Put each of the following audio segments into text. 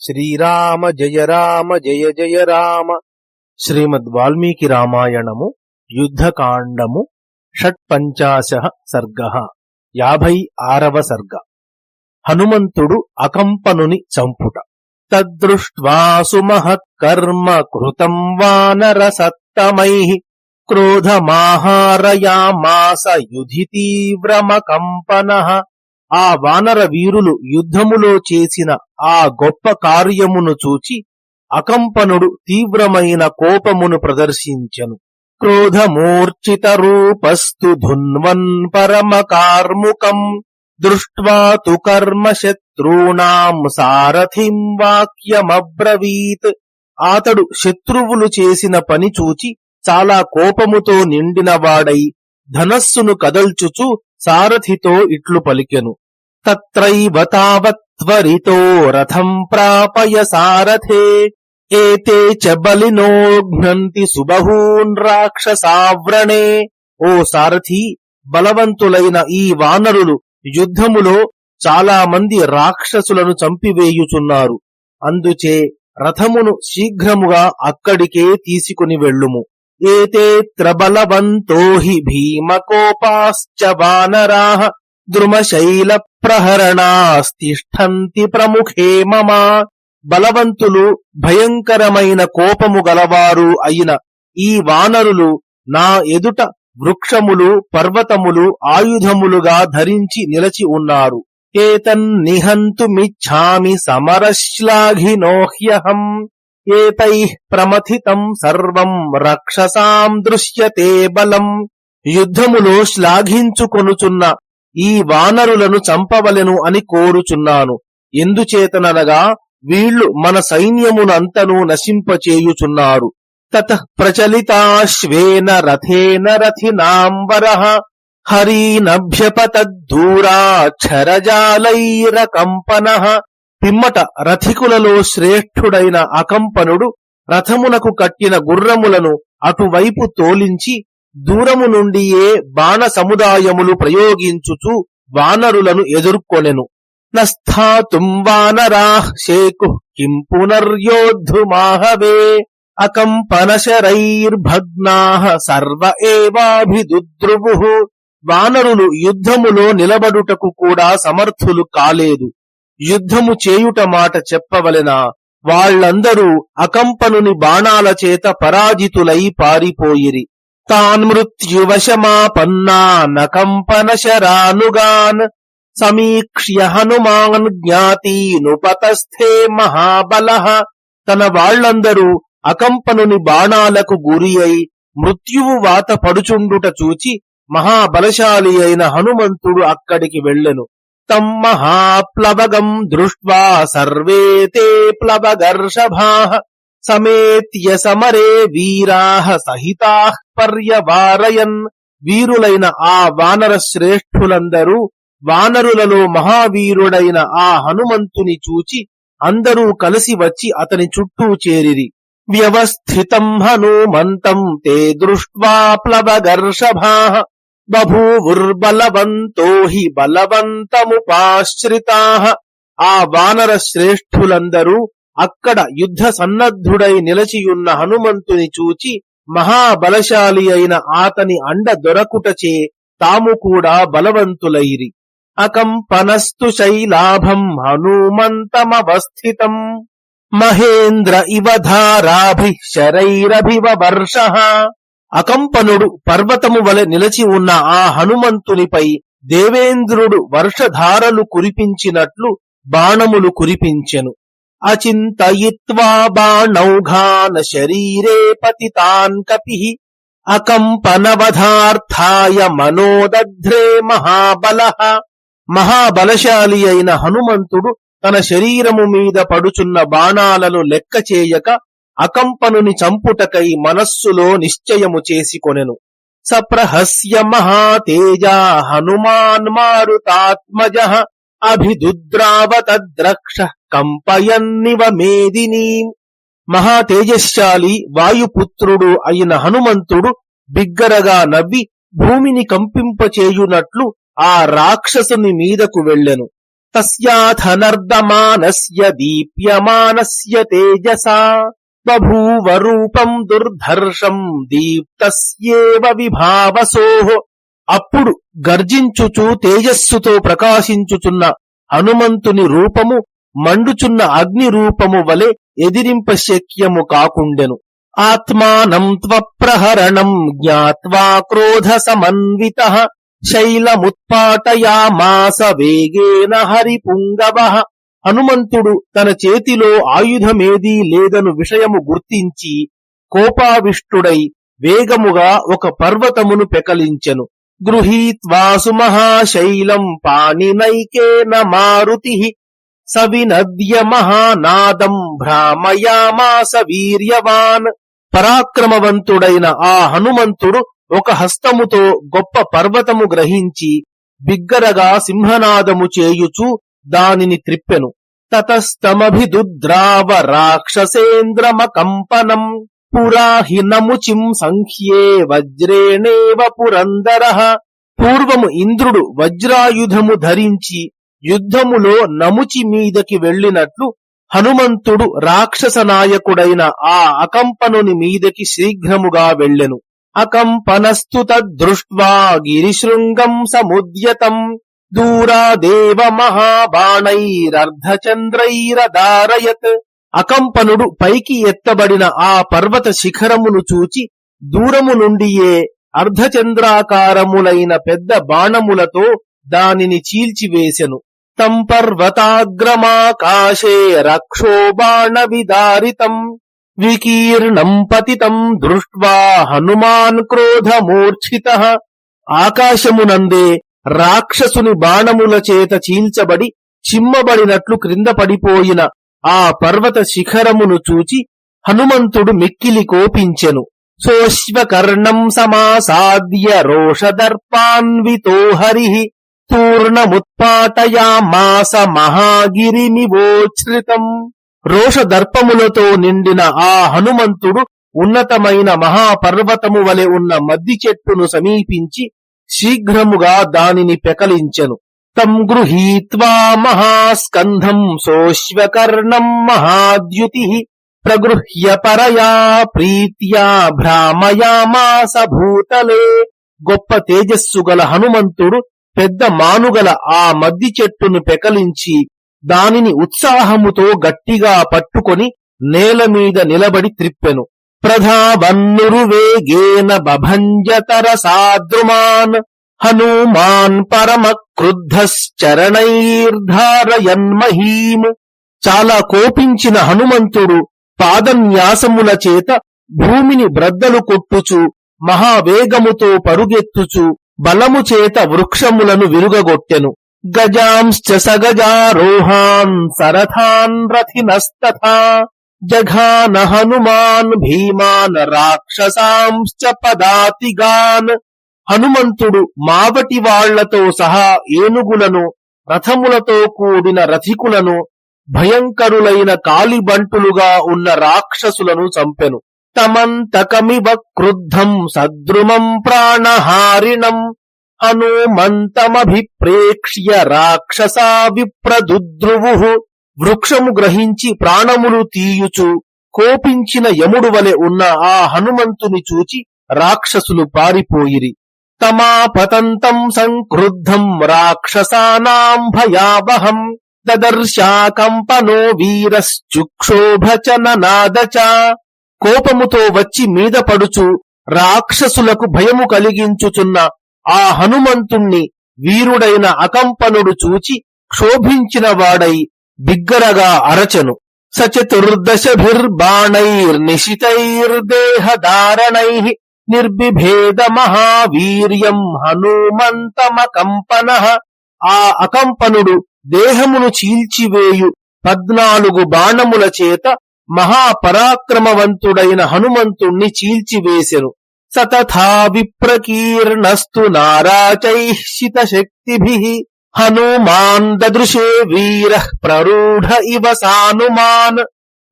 శ్రీరామ జయ రామ జయ జయ రామ. శ్రీమద్ వాల్మీకి రామాయణము యుద్ధకాండము షట్పంచాశ సర్గ యాభై ఆరవ సర్గ. హనుమంతుడు అకంపనుని చంపుట. తద్దృష్ట్వా సుమహత్కర్మ కృతం వానరసత్తమై క్రోధమాహారయామాస యుధి తీవ్రమకంపన. ఆ వానర వీరులు యుద్ధములో చేసిన ఆ గొప్ప కార్యమును చూచి అకంపనుడు తీవ్రమైన కోపమును ప్రదర్శించెను. క్రోధమూర్ఛిత రూపస్తు ధున్వన్ పరమ కార్ముకం దృష్ట్వా తు కర్మ శత్రూణాం సారథిం వాక్యమబ్రవీత్. అతడు శత్రువులు చేసిన పని చూచి చాలా కోపముతో నిండినవాడై ధనస్సును కదల్చుచు సారథితో ఇట్లు పలికెను. తత్రైవ తావత్వరితో రథం ప్రాపయ సారథే ఏతే చ బలినోఘ్నంతి సుబహూన్ రాక్షసావ్రణే ఓ సారథి బలవంతులైన ఈ వానరులు యుద్ధములో చాలా మంది రాక్షసులను చంపివేయుచున్నారు। అందుచే రథమును శీఘ్రముగా అక్కడికే తీసుకుని వెళ్ళుము। ఏతేత్ర త్రబలవంతో హి భీమకోపాశ్చ వానరా। ద్రుమశైల ప్రహరణాస్తిష్టంతి ప్రముఖే మమ. బలవంతులు భయంకరమైన కోపము గలవారు అయిన ఈ వానరులు నా ఎదుట వృక్షములు పర్వతములు ఆయుధములుగా ధరించి నిలచి ఉన్నారు. ఏతన్నిహంతుమిచ్ఛామి సమరశ్లాఘినోహ్యహం ఏతై ప్రమథితం సర్వం రక్షసాం దృశ్యతే బలం. యుద్ధములో శ్లాఘించుకొనుచున్న ఈ వానరులను చంపవలెను అని కోరుచున్నాను. ఎందుచేతననగా వీళ్ళు మన సైన్యమునంతను నశింపచేయుచున్నారు. తత ప్రచలితాశ్వేన రథేన రథినాంబర హరీనభ్యపతద్దూరాక్షరజాలైరకంపన పిమ్మట రథికులలో శ్రేష్ఠుడైన అకంపనుడు రథమునకు కట్టిన గుర్రములను అటువైపు తోలించి దూరము నుండియే బాణ సముదాయములు ప్రయోగించుచు వానరులను ఎదుర్కొనెను. నస్థాతుం వానరాః శేకు కిం పునర్యోద్ధుమాహవే అకంపనశరైర్భగ్నాః సర్వ ఏవాభిదుద్రువు. వానరులు యుద్ధములో నిలబడుటకు కూడా సమర్థులు కాలేదు. యుద్ధము చేయుట మాట చెప్పవలెనా? వాళ్ళందరూ అకంపనుని బాణాల చేత పరాజితులై పారిపోయిరి. తాన్మృత్యువశమాపన్నా నకంపనశరానుగాన్ సమీక్ష్య హనుమాన్ జ్ఞాతీనుపతస్థే మహాబల. తన వాళ్ళందరూ అకంపనుని బాణాలకు గురి అయి మృత్యువు వాత పడుచుండుట చూచి మహాబలశాలి అయిన హనుమంతుడు అక్కడికి వెళ్ళెను. తం మహాప్లవగం దృష్ట్వా సర్వే తే ప్లవగర్షభా. సమేత్య సమరే వీరా సహితా. పర్యవారయన్ వీరులైన ఆ వానర శ్రేష్ఠులందరూ వానరులలో మహావీరుడైన ఆ హనుమంతుని చూచి అందరూ కలిసి వచ్చి అతని చుట్టూ చేరిరి. వ్యవస్థితం హనుమంతం తే దృష్ట్వా ప్లవగర్షభా బభూవుర్బలవంతో హి బలవంతముపాశ్రితా. ఆ వానర శ్రేష్ఠులందరూ అక్కడ యుద్ధ సన్నద్ధుడై నిలచియున్న హనుమంతుని చూచి మహాబలశాలి అయిన ఆతని అండ దొరకుటచే తాము కూడా బలవంతులైరి. అకంపనస్తు శైలాభం హనుమంతమవస్థితం. మహేంద్ర ఇవ ధారాభి శరైరభివ వర్ష. అకంపనుడు పర్వతము వలె నిలచి ఉన్న ఆ హనుమంతునిపై దేవేంద్రుడు వర్షధారలు కురిపించినట్లు బాణములు కురిపించెను. అచింతయిత్వా బాణౌఘాన శరీరే పతితాన్ కపి అకంపనవధార్థాయ మనోదధ్రే మహాబల. మహాబలశాలి అయిన హనుమంతుడు తన శరీరము మీద పడుచున్న బాణాలను లెక్క చేయక అకంపనుని చంపుటకై మనస్సులో నిశ్చయము చేసుకొనెను. సప్రహస్య మహాతేజ హనుమాన్ మారుతాత్మజ. అభిదుద్రావతద్రక్ష కంపయన్నివ మేదినీ మహాతేజశాలి వాయుపుత్రుడు అయిన హనుమంతుడు బిగ్గరగా నవ్వి భూమిని కంపింపచేయునట్లు ఆ రాక్షసుని మీదకు వెళ్ళెను। తస్యాథనర్దమానస్య దీప్యమానస్య తేజసా బభూవ రూపం దుర్ధర్షం దీప్తస్యేవ విభావసోహ అప్పుడు గర్జించుచు తేజస్సుతో ప్రకాశించుచున్న హనుమంతుని రూపము మండుచున్న అగ్ని రూపము వలె ఎదిరింప శక్యము కాకుండెను. ఆత్మానం త్వప్రహరణం జ్ఞాత్వా క్రోధ సమన్విత శైలముత్పాటయామాస వేగేన హరిపుంగవ. హనుమంతుడు తన చేతిలో ఆయుధమేదీ లేదను విషయము గుర్తించి కోపావిష్టుడై వేగముగా ఒక పర్వతమును పెకలించెను. గృహీత్వాసు మహాశైలం పాణినైకేన మారుతి సవినద్య మహానాదం భ్రామయామాస వీర్యవాన్. పరాక్రమవంతుడైన ఆ హనుమంతుడు ఒక హస్తముతో గొప్ప పర్వతము గ్రహించి బిగ్గరగా సింహనాదము చేయుచు దానిని త్రిప్పెను. తతస్తమభిదుద్రావ రాక్షసేంద్రమ కంపనం పురాహినముచిం సంఖ్యే వజ్రేణేవ పురందర. పూర్వము ఇంద్రుడు వజ్రాయుధము ధరించి యుద్ధములో నముచి మీదకి వెళ్ళినట్లు హనుమంతుడు రాక్షస నాయకుడైన ఆ అకంపనుని మీదకి శీఘ్రముగా వెళ్ళెను. అకంపనస్తు తదృష్ట్వా గిరిశృంగం సముద్యతం. దూరాదేవ మహాబాణైరర్ధచంద్రైరదారయత్ అకంపనుడు పైకి ఎత్తబడిన ఆ పర్వత శిఖరమును చూచి దూరము నుండియే అర్ధచంద్రాకారములైన పెద్ద బాణములతో దానిని చీల్చివేసెను. తం పర్వతాగ్రమాకాశే రక్షో బాణ విదారితం వికీర్ణం పతితం దృష్ట్వా హనుమాన్ క్రోధమూర్ఛిత. ఆకాశమునందే రాక్షసుని బాణముల చేత చీల్చబడి చిమ్మబడినట్లు క్రింద పడిపోయిన ఆ పర్వత శిఖరమును చూచి హనుమంతుడు మిక్కిలి కోపించెను. సోశ్వకర్ణం సమాసాద్య రోషదర్పాన్వితో హరి తూర్ణముత్పాటయామాస మహాగిరిమివోచ్ఛృతం రోషదర్పములతో నిండిన ఆ హనుమంతుడు ఉన్నతమైన మహాపర్వతము వలె ఉన్న మద్ది చెట్టును సమీపించి శీఘ్రముగా దానిని పెకలించెను. తం గృహీత్వా మహాస్కంధం సోశ్వకర్ణం మహాద్యుతి ప్రగృహ్య పరయా ప్రీత్యా భ్రామయామాస భూతలే. గొప్ప తేజస్సు గల హనుమంతుడు పెద్ద మానుగల ఆ మద్ది చెట్టును పెకలించి దానిని ఉత్సాహముతో గట్టిగా పట్టుకొని నేల మీద నిలబడి త్రిప్పెను. ప్రధావన్నురు వేగేన బభంజతర సాద్రుమాన్ హనుమాన్ పరమ క్రుద్ధశ్చరణైర్ధారయన్మహీం చాలా కోపించిన హనుమంతుడు పాదన్యాసముల చేత భూమిని బ్రద్దలు కొట్టుచు మహావేగముతో పరుగెత్తుచు బలము చేత వృక్షములను విరుగగొట్టెను. గజాంశ్చ సగజారోహాన్ సరథాన్ రథినస్తథా. జఘాన హనుమాన్ భీమాన్ రాక్షసాంశ్చ పదాతిగాన్. హనుమంతుడు మావటి వాళ్ళతో సహా ఏనుగులను రథములతో కూడిన రథికులను భయంకరులైన కాలిబంటులుగా ఉన్న రాక్షసులను చంపెను. తమంతకమివ క్రుద్ధం సద్రుమం ప్రాణహారిణం హనుమంతమభిప్రేక్ష్య రాక్షసా విప్రదుద్రువు వృక్షము గ్రహించి ప్రాణములు తీయుచు కోపించిన యముడు వలె ఉన్న ఆ హనుమంతుని చూచి రాక్షసులు పారిపోయిరి. తమాపతంతం సంక్రుద్ధం రాక్షసానాం భయావహం దదర్శాకంపనో వీరశ్చుక్షోభచననాదచ. కోపముతో వచ్చి మీద పడుచు రాక్షసులకు భయము కలిగించుచున్న ఆ హనుమంతుణ్ణి వీరుడైన అకంపనుడు చూచి క్షోభించిన వాడై బిగ్గరగా అరచెను. సచతుర్దశభిర్బాణైర్నిశితైర్దేహధారణై నిర్బిభేద మహావీర్యం హనుమంతమకంపన. ఆ అకంపనుడు దేహమును చీల్చివేయు పద్నాలుగు బాణముల చేత మహాపరాక్రమవంతుడైన హనుమంతుణ్ణి చీల్చివేశెను సతథా విప్రకీర్ణస్తు నారాచైషిత శక్తిభి హనుమాన్ దదృశే వీర ప్రరూఢ ఇవ సానుమాన్.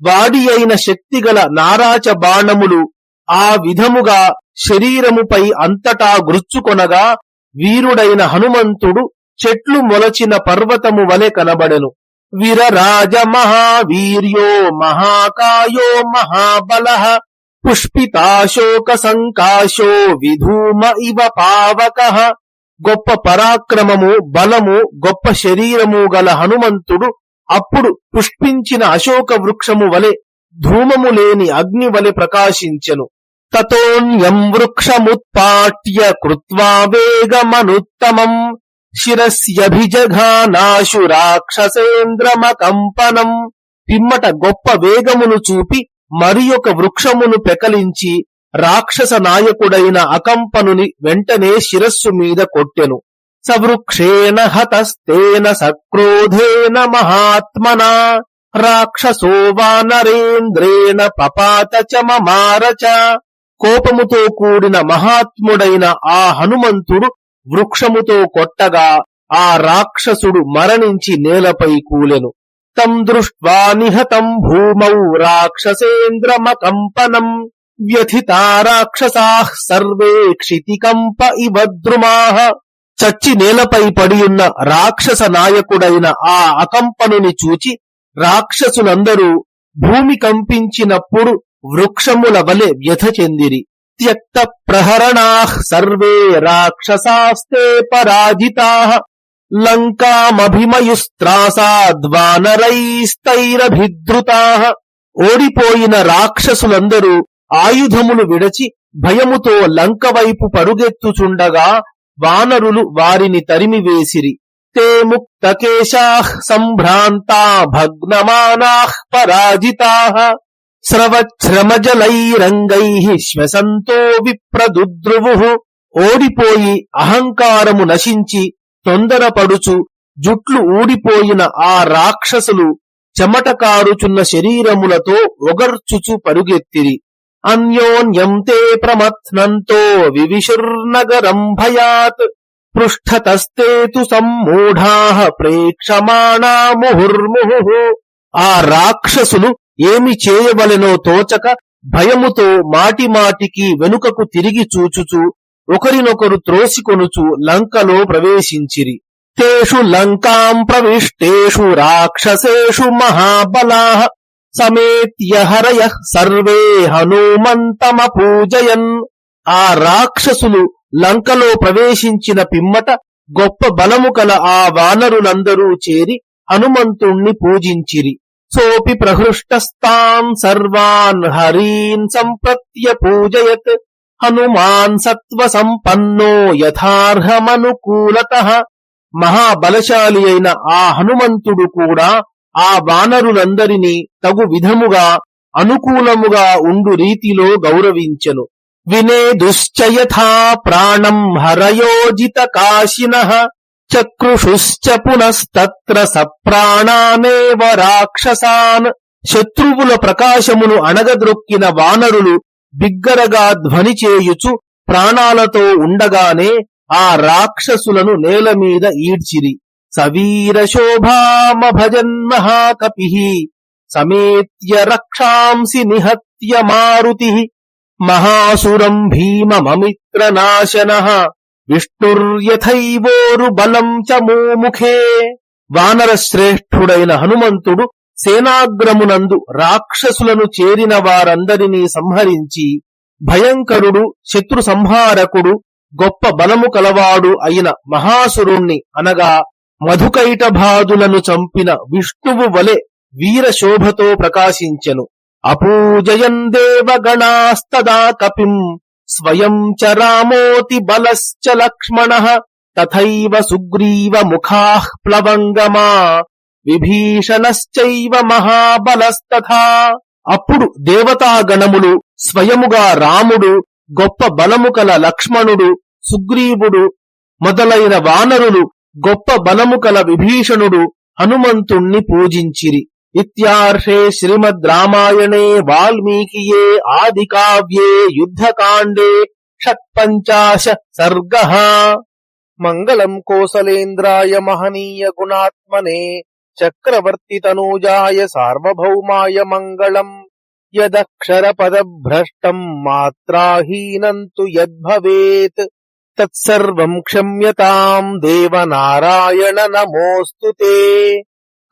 వాడి అయిన శక్తిగల నారాచ బాణములు ఆ విధముగా శరీరముపై అంతటా గృచ్చుకొనగా వీరుడైన హనుమంతుడు చెట్లు మొలచిన పర్వతము వలె కనబడెను. విరరాజ మహావీర్యో మహాకాయో మహాబల పుష్పితాశోక సంకాశో విధూమ ఇవ పావక. గొప్ప పరాక్రమము బలము గొప్ప శరీరము గల హనుమంతుడు అప్పుడు పుష్పించిన అశోక వృక్షము వలె ధూమము లేని అగ్ని వలె ప్రకాశించెను. తతోన్యం వృక్షముత్పాట్య కృత్వా వేగమనుత్తమం. శిరస్యభిజఘానాశు రాక్షసేంద్రమకంపనం. పిమ్మట గొప్ప వేగమును చూపి మరి ఒక వృక్షమును పెకలించి రాక్షస నాయకుడైన అకంపనుని వెంటనే శిరస్సు మీద కొట్టెను. సవృక్షేణ హతస్తేన సక్రోధేన మహాత్మనా. రాక్షసో వానరేంద్రేణ పపాత చ మమారచ. కోపముతో కూడిన మహాత్ముడైన ఆ హనుమంతుడు వృక్షముతో కొట్టగా ఆ రాక్షసుడు మరణించి నేలపై కూలెను. తం దృష్ట్వా నిహతం భూమౌ రాక్షసేంద్రమకంపనం వ్యథితా రాక్షసా సర్వే క్షితికంప ఇవ ద్రుమాహ చచ్చి నేలపై పడియున్న రాక్షస నాయకుడైన ఆ అకంపనుని చూచి రాక్షసులందరూ భూమి కంపించినప్పుడు వృక్షముల వలె వ్యథ చెందిరి. త్యక్త ప్రహరణా సర్వే రాక్షసాస్తే పరాజితా. లంకామభిమయుస్త్రాసాద్వానరైస్తైరభిద్రుతా ఓడిపోయిన రాక్షసులందరూ ఆయుధములు విడచి భయముతో లంక వైపు పరుగెత్తుచుండగా వానరులు వారిని తరిమివేసిరి తే ముక్తకేశా సంభ్రాంతా భగ్నమానా పరాజితా. స్రవచ్రమజలైరంగై శ్వసంతో విప్రదుద్రువు ఓడిపోయి అహంకారము నశించి తొందరపడుచు జుట్లు ఊడిపోయిన ఆ రాక్షసులు చెమటకారుచున్న శరీరములతో ఒగర్చుచు పరుగెత్తిరి. అన్యోన్యం తే ప్రమత్నంతో వివిశుర్నగరం భయాత్ పృష్ఠతస్తేతు సమ్మూఢా ప్రేక్షమాణా ముహుర్ముహు. ఆ రాక్షసులు ఏమి చేయవలెనో తోచక భయముతో మాటిమాటికి వెనుకకు తిరిగి చూచుచు ఒకరినొకరు త్రోసికొనుచు లంకలో ప్రవేశించిరి. తేషు లంకాం ప్రవిష్టేషు రాక్షసేషు మహాబలా సమేత్య హరయ సర్వే హనుమంతమపూజయన్. ఆ రాక్షసులు లంకలో ప్రవేశించిన పిమ్మట గొప్ప బలము కల ఆ వానరులందరూ చేరి హనుమంతుణ్ణి పూజించిరి. సోపి ప్రహృష్టస్తాన్ సర్వాన్ హరీన్ సంప్రత్య పూజయత్ హనుమాన్ సత్వ సంపన్నో యథార్హమనుకూలత మహాబలశాలి అయిన ఆ హనుమంతుడు కూడా ఆ వానరులందరినీ తగు విధముగా అనుకూలముగా ఉండు రీతిలో గౌరవించెను. వినేదుశ్చయథా ప్రాణం హరయోజిత కాశిన। చక్రుషుశ్చ పునస్తత్ర సప్రాణానేవ రాక్షసాన్. శత్రువుల ప్రకాశమును అణగద్రొక్కిన వానరులు బిగ్గరగా ధ్వని చేయుచు ప్రాణాలతో ఉండగానే ఆ రాక్షసులను నేల మీద ఈడ్చిరి. సవీర శోభామ భజన్ మహాకపి సమేత్య రక్షాంసి నిహత్య మారుతి. మహాసురం భీమమిత్రనాశన విష్ణుర్యథైవోరు బలం చ మోముఖే వానర శ్రేష్ఠుడైన హనుమంతుడు సేనాగ్రమునందు రాక్షసులను చేరిన వారందరినీ సంహరించి భయంకరుడు శత్రు సంహారకుడు గొప్ప బలము కలవాడు అయిన మహాసురుణ్ణి అనగా మధుకైటభాదులను చంపిన విష్ణువు వలె వీరశోభతో ప్రకాశించెను. అపూజయం దేవగణాస్తదా కపిం. స్వయం చ రామోతి బలశ్చ లక్ష్మణ తథైవ సుగ్రీవ ముఖాః ప్లవంగమా విభీషణశ్చైవ మహాబలస్తథా. అప్పుడు దేవతాగణములు స్వయముగా రాముడు గొప్ప బలము కల లక్ష్మణుడు సుగ్రీవుడు మొదలైన వానరులు గొప్ప బలము కల విభీషణుడు హనుమంతుణ్ణి పూజించిరి. ఇర్షే శ్రీమద్ రామాయణే వాల్మీకియే ఆది కావ్యే యుద్ధకాండే షట్పంచాశ సర్గ మంగళం కోసలేంద్రాయ మహనీయ గుణాత్మనే చక్రవర్తి తనూజాయ సార్వభౌమాయ మంగళం యదక్షర పదభ్రష్టం మాత్రాహీనంతు యద్భవేత్ తత్సర్వం క్షమ్యతాం దేవనారాయణ నమోస్తుతే